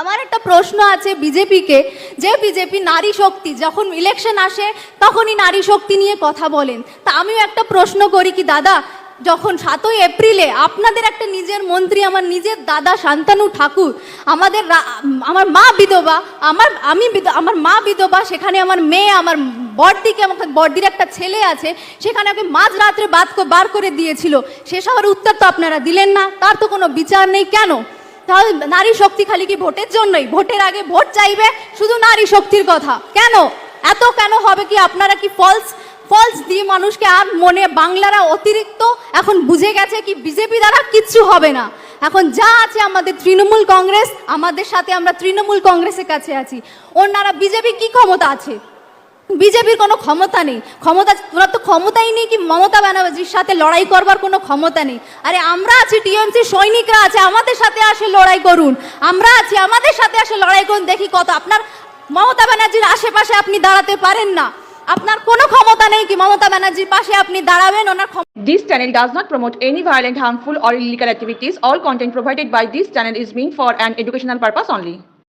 আমার একটা প্রশ্ন আছে বিজেপিকে, যে বিজেপি নারী শক্তি যখন ইলেকশন আসে, তখনই নারী শক্তি নিয়ে কথা বলেন। তা আমিও একটা প্রশ্ন করি কি, দাদা, যখন সাতই এপ্রিলে আপনাদের একটা নিজের মন্ত্রী, আমার নিজের দাদা শান্তানু ঠাকুর, আমাদের আমার মা বিধবা, আমার, আমি আমার মা বিধবা, সেখানে আমার মেয়ে, আমার বড়দিকে আমার বড়দির একটা ছেলে আছে, সেখানে ওকে মাঝ রাত্রে বাদ বার করে দিয়েছিল, সে সবার উত্তর তো আপনারা দিলেন না, তার তো কোনো বিচার নেই কেন? তাহলে নারী শক্তি খালি কি ভোটের জন্যই? ভোটের আগে ভোট চাইবে শুধু নারী শক্তির কথা। কেন? এত কেন হবে কি আপনারা কি ফলস ফলস দিয়ে মানুষকে আর মনে বাংলারা অতিরিক্ত? এখন বুঝে গেছে কি বিজেপি দ্বারা কিচ্ছু হবে না। এখন যা আছে আমাদের তৃণমূল কংগ্রেস, আমাদের সাথে আমরা তৃণমূল কংগ্রেসের কাছে আছি। ওনারা বিজেপি কি ক্ষমতা আছে? বিজেপির কোনো ক্ষমতা নেই ক্ষমতা ওনার তো ক্ষমতাই নেই কি মমতা ব্যানার্জির সাথে লড়াই করবার কোনো ক্ষমতা নেই আরে আমরা আছি টিএমসি সৈনিকরা আছে আমাদের সাথে আসে লড়াই করুন আমরা আছি আমাদের সাথে আসে লড়াই করুন দেখি কত আপনার মমতা ব্যানার্জির আশেপাশে আপনি দাঁড়াতে পারেন না আপনার কোনো ক্ষমতা নেই কি মমতা ব্যানার্জির পাশে আপনি দাঁড়াবেন ওনার This channel does not promote any violent, harmful, or illegal activities. All content provided by this channel is meant for an educational purpose only.